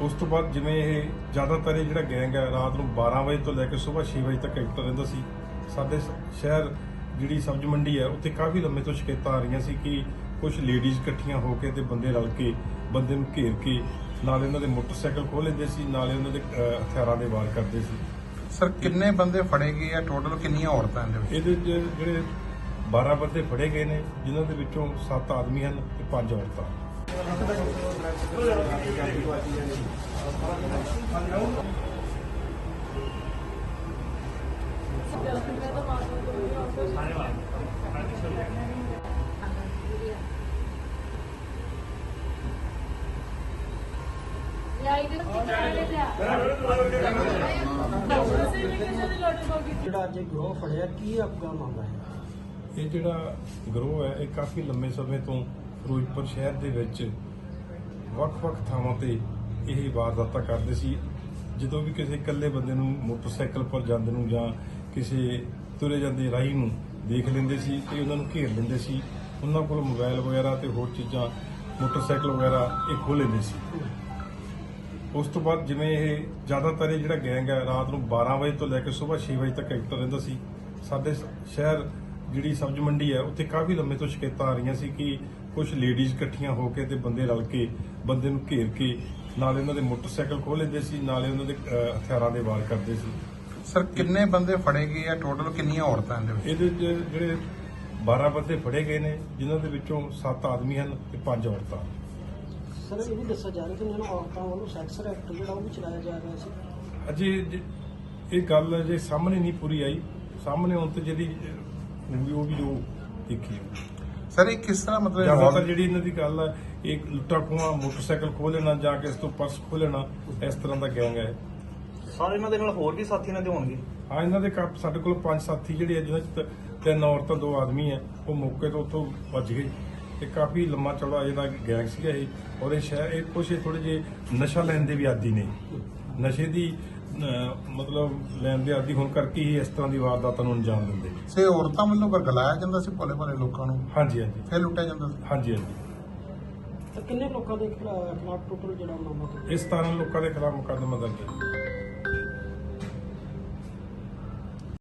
ਉਸ ਤੋਂ ਬਾਅਦ ਜਿਵੇਂ ਇਹ ਜ਼ਿਆਦਾਤਰ ਇਹ ਜਿਹੜਾ ਗੈਂਗ ਹੈ ਰਾਤ ਨੂੰ 12 ਵਜੇ ਤੋਂ ਲੈ ਕੇ ਸਵੇਰ 6 ਵਜੇ ਤੱਕ ਐਕਟਿਵ ਰਹਿੰਦਾ ਸੀ। ਸਾਡੇ ਸ਼ਹਿਰ ਜਿਹੜੀ ਸਬਜ਼ ਮੰਡੀ ਹੈ ਉੱਥੇ ਕਾਫੀ ਲੰਮੇ ਤੋਂ ਸ਼ਿਕਾਇਤਾਂ ਆ ਰਹੀਆਂ ਸੀ ਕਿ ਕੁਝ ਲੇਡੀਜ਼ ਇਕੱਠੀਆਂ ਹੋ ਕੇ ਤੇ ਬੰਦੇ ਰਲ ਕੇ ਬੰਦੇ ਨੂੰ ਘੇਰ ਕੇ ਨਾਲ ਇਹਨਾਂ ਦੇ ਮੋਟਰਸਾਈਕਲ ਖੋਹ ਲੈਂਦੇ ਸੀ ਨਾਲੇ ਉਹਨਾਂ ਦੇ ਹਥਿਆਰਾਂ ਦੇ ਵਾਰ ਕਰਦੇ ਸੀ। ਸਰ ਕਿੰਨੇ ਬੰਦੇ ਫੜੇ ਗਏ ਆ? ਟੋਟਲ ਕਿੰਨੀਆਂ ਔਰਤਾਂ ਇਹਦੇ ਵਿੱਚ? ਇਹਦੇ 'ਚ ਜਿਹੜੇ 12 ਬੰਦੇ ਫੜੇ ਗਏ ਨੇ ਜਿਨ੍ਹਾਂ ਦੇ ਵਿੱਚੋਂ 7 ਆਦਮੀ ਹਨ ਤੇ 5 ਔਰਤਾਂ। ਜਿਹੜਾ ਅੱਜ ਇਹ ਗਰੋਹ ਫੜਿਆ, ਕੀ ਅਫਗਾਨ ਮਾਮਲਾ ਹੈ? ਇਹ ਜਿਹੜਾ ਗਰੋਹ ਹੈ, ਇਹ ਕਾਫੀ ਲੰਮੇ ਸਮੇਂ ਤੋਂ ਫਿਰੋਜ਼ਪੁਰ ਸ਼ਹਿਰ ਦੇ ਵਿੱਚ ਵੱਖ-ਵੱਖ ਥਾਵਾਂ ਤੇ ਇਹ ਵਾਰਦਾਤਾਂ ਕਰਦੇ ਸੀ। ਜਦੋਂ ਵੀ ਕਿਸੇ ਇਕੱਲੇ ਬੰਦੇ ਨੂੰ ਮੋਟਰਸਾਈਕਲ ਪਰ ਜਾਂਦੇ ਨੂੰ ਜਾਂ ਕਿਸੇ ਤੁਰੇ ਜਾਂਦੇ ਰਾਹੀ ਨੂੰ ਦੇਖ ਲੈਂਦੇ ਸੀ ਤੇ ਉਹਨਾਂ ਨੂੰ ਘੇਰ ਲੈਂਦੇ ਸੀ, ਉਹਨਾਂ ਕੋਲ ਮੋਬਾਈਲ ਵਗੈਰਾ ਤੇ ਹੋਰ ਚੀਜ਼ਾਂ, ਮੋਟਰਸਾਈਕਲ ਵਗੈਰਾ ਇਹ ਖੋਹ ਲੈਂਦੇ ਸੀ। ਉਸ ਤੋਂ ਬਾਅਦ ਜਿਵੇਂ ਇਹ ਜ਼ਿਆਦਾਤਰ ਇਹ ਜਿਹੜਾ ਗੈਂਗ ਹੈ, ਰਾਤ ਨੂੰ 12 ਵਜੇ ਤੋਂ ਲੈ ਕੇ ਸਵੇਰ 6 ਵਜੇ ਤੱਕ ਐਕਟਿਵ ਰਹਿੰਦਾ ਸੀ। ਸਾਡੇ ਸ਼ਹਿਰ ਜਿਹੜੀ ਸਬਜ਼ ਮੰਡੀ ਹੈ ਉੱਥੇ ਕਾਫੀ ਲੰਮੇ ਤੋਂ ਸ਼ਿਕਾਇਤਾਂ ਆ ਰਹੀਆਂ ਸੀ ਕਿ ਕੁਝ ਲੇਡੀਜ਼ ਇਕੱਠੀਆਂ ਹੋ ਕੇ ਤੇ ਬੰਦੇ ਰਲ ਕੇ ਬੰਦੇ ਨੂੰ ਘੇਰ ਕੇ ਨਾਲ ਇਹਨਾਂ ਦੇ ਮੋਟਰਸਾਈਕਲ ਖੋਹ ਲੈਂਦੇ ਸੀ ਨਾਲੇ ਉਹਨਾਂ ਦੇ ਅਹ, ਹਥਿਆਰਾਂ ਦੇ ਵਾਰ ਕਰਦੇ ਸੀ। ਸਰ ਕਿੰਨੇ ਬੰਦੇ ਫੜੇ ਗਏ ਆ? ਟੋਟਲ ਕਿੰਨੀਆਂ ਔਰਤਾਂ ਇਹਦੇ ਵਿੱਚ? ਇਹਦੇ 'ਚ ਜਿਹੜੇ 12 ਬੰਦੇ ਫੜੇ ਗਏ ਨੇ ਜਿਨ੍ਹਾਂ ਦੇ ਵਿੱਚੋਂ 7 ਆਦਮੀ ਹਨ ਤੇ 5 ਔਰਤਾਂ। ਸਰ ਇਹ ਵੀ ਦੱਸਿਆ ਜਾ ਰਿਹਾ ਕਿ ਇਹਨਾਂ ਨੂੰ ਔਰਤਾਂ ਵੱਲੋਂ ਸੈਕਸ ਐਕਟ ਜਿਹੜਾ ਉਹ ਵੀ ਚਲਾਇਆ ਜਾ ਰਿਹਾ ਸੀ। ਅਜੇ ਜ- ਇਹ ਗੱਲ ਜੇ ਸਾਹਮਣੇ ਨਹੀਂ ਪੂਰੀ ਆਈ। ਸਾਹਮਣੇ ਆਉਣ ਤੇ ਜਿਹੜੀ ਹੋਊਗੀ ਉਹ ਵੀ ਉਹ ਦੇਖੀ। ਸਰ ਇਹ ਕਿਸ ਤਰ੍ਹਾਂ ਮਤਲਬ ਜ਼ਿਆਦਾਤਰ ਜਿਹੜੀ ਇਹਨਾਂ ਦੀ ਗੱਲ ਹੈ ਇਹ ਲੁੱਟਾ ਖੋਹਾਂ ਮੋਟਰਸਾਈਕਲ ਖੋਹ ਲੈਣਾ ਜਾਂ ਕੇ ਇਸ ਤੋਂ ਪਰਸ ਖੋਹ ਲੈਣਾ ਇਸ ਤਰ੍ਹਾਂ ਦਾ ਗੈਂਗ ਹੈ? ਸਾਰੇ ਇਹਨਾਂ ਦੇ ਨਾਲ ਹੋਰ ਵੀ ਸਾਥੀ ਇਹਨਾਂ ਦੇ ਹੋਣਗੇ। ਹਾਂ ਇਹਨਾਂ ਦੇ ਕੱਪ ਸਾਡੇ ਕੋਲ ਪੰਜ ਸਾਥੀ ਜਿਹੜੇ ਆ ਜਿਹਨਾਂ ਚ ਤਿੰਨ ਔਰਤਾਂ ਦੋ ਆਦਮੀ ਆ। ਉਹ ਮੌਕੇ ਤੋਂ ਉੱਥੋਂ ਭੱਜ ਗਏ। ਤੇ ਕਾਫੀ ਲੰਮਾ ਚੌੜਾ ਇਹਦਾ ਗੈਂਗ ਸੀਗਾ ਇਹ। ਔਰ ਇਹ ਸ਼ਹਿਰ ਇਹ ਕੁਛ ਥੋੜੇ ਜੇ ਨਸ਼ਾ ਲੈਣ ਦੇ ਵੀ ਆਦੀ ਨੇ। ਨਸ਼ੇ ਦੀ ਮਤਲਬ ਲੈਣ ਦੇ ਆਦੀ ਹੋਣ ਕਰਕੇ ਹੀ ਇਸ ਤਰ੍ਹਾਂ ਦੀ ਵਾਰਦਾਤਾਂ ਨੂੰ ਅੰਜਾਮ ਦਿੰਦੇ ਨੇ। ਸੇ ਔਰਤਾਂ ਵੱਲੋਂ ਗਲਾਇਆ ਜਾਂਦਾ ਸੀ ਭੋਲੇ ਭਾਲੇ ਲੋਕਾਂ ਨੂੰ? ਹਾਂਜੀ ਹਾਂਜੀ। ਫਿਰ ਲੁੱਟਿਆ ਜਾਂਦਾ ਸੀ? ਹਾਂਜੀ ਹਾਂਜੀ। ਤਾਂ ਕਿੰਨੇ ਲੋਕਾਂ ਦੇ ਖਿਲਾ- ਖਿਲਾਫ ਟੋਟਲ ਜਿਹੜਾ ਮਾਮਲਾ ਦਰਜ ਹੈ? ਇਸ ਤਰ੍ਹਾਂ ਲੋਕਾਂ ਦੇ ਖਿਲਾਫ ਮੁਕੱਦਮਾ ਦਰਜ ਹੈ।